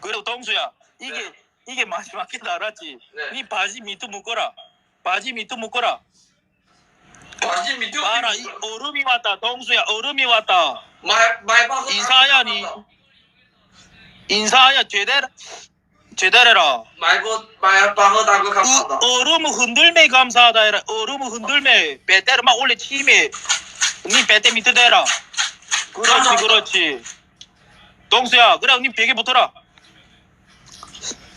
그리고 동수야 이게 이게 마지막이다 알았지? 네. 니 바지 밑에 묶어라. 바지 밑에 묶어라. 바지 밑에 봐라 이 얼음이 왔다. 동수야 얼음이 왔다. 말 이사야, 니. 인사야 제대로 제대로 해라. 말고 말바하다고 그 감사하다. 얼음 흔들매 감사하다 해라. 얼음 흔들매 배때를 막 올려 치매. 니 배때 밑에 대라. 그렇지 그렇지. 동수야 그래 니 베개 붙어라.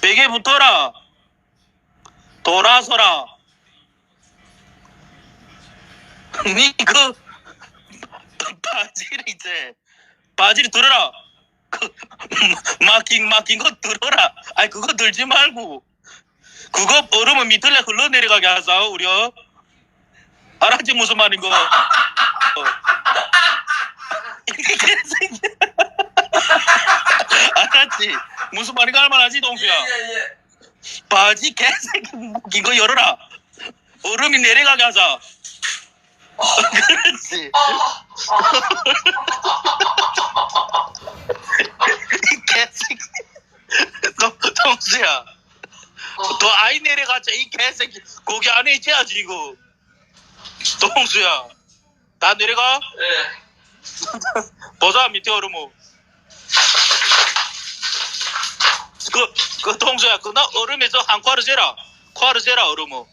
베개 붙어라. 돌아서라. 니그 바지를 이제 바지를 들어라. 그 막힌 막힌 거 들어라. 아니 그거 들지 말고. 그거 얼음은 밑을래 흘러내려가게 하자 우려 알았지 무슨 말인 거 어. 알았지? 무슨 말인가 할만하지 동수야? 예 예. 바지 개새끼 묶인 거 열어라. 얼음이 내려가게 하자. 그렇지. 이 개새끼. 동- 동수야. 더 아이 내려가자 이 개새끼. 거기 안에 있어야지 이거. 동수야. 다 내려가? 예. 보자 밑에 얼음을 그, 그 동수야. 그 나 얼음에서 한 콰를 재라. 콰를 재라 얼음을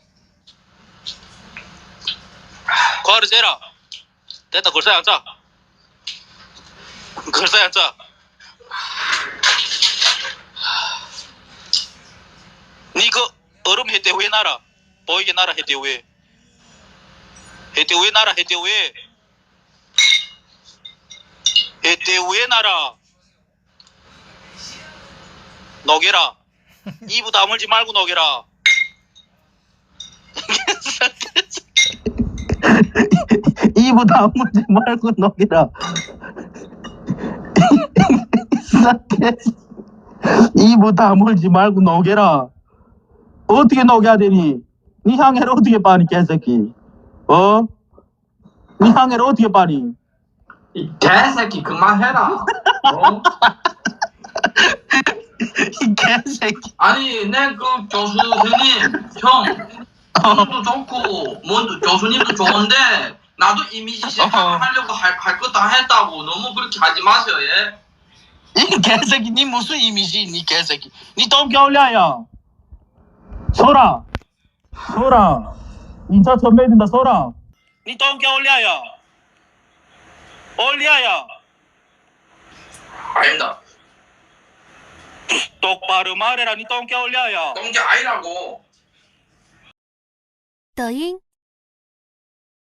콰를 재라. 됐다. 걸사에 앉아. 걸사에 앉아. 니그 얼음 해대 왜 나라. 보이게 나라 해대 왜 해대 왜 나라 해대 왜 해대 왜 나라 녹여라 이부 다물지 말고 녹여라 이부 다물지 말고 녹여라 이부 다물지 말고 녹여라 어떻게 녹여야 되니? 네 향해를 어떻게 빠니 개새끼? 어? 네 향해를 어떻게 빠니? 이 개새끼 그만해라. 어? 이 개새끼. 아니 내 그 교수님 형 형도 좋고 뭔 교수님도 좋은데 나도 이미지 세팅하려고 할거다 했다고. 너무 그렇게 하지 마세요 예. 이 개새끼 니 무슨 이미지 니 개새끼. 니 똥겨울려야 소라. 소라. 인차 전매야 된다 소라. 니 똥겨울려야 올려야 아닙니다. 똑바로 말해라 니 똥겨울려야 똥개 아니라고. 抖音。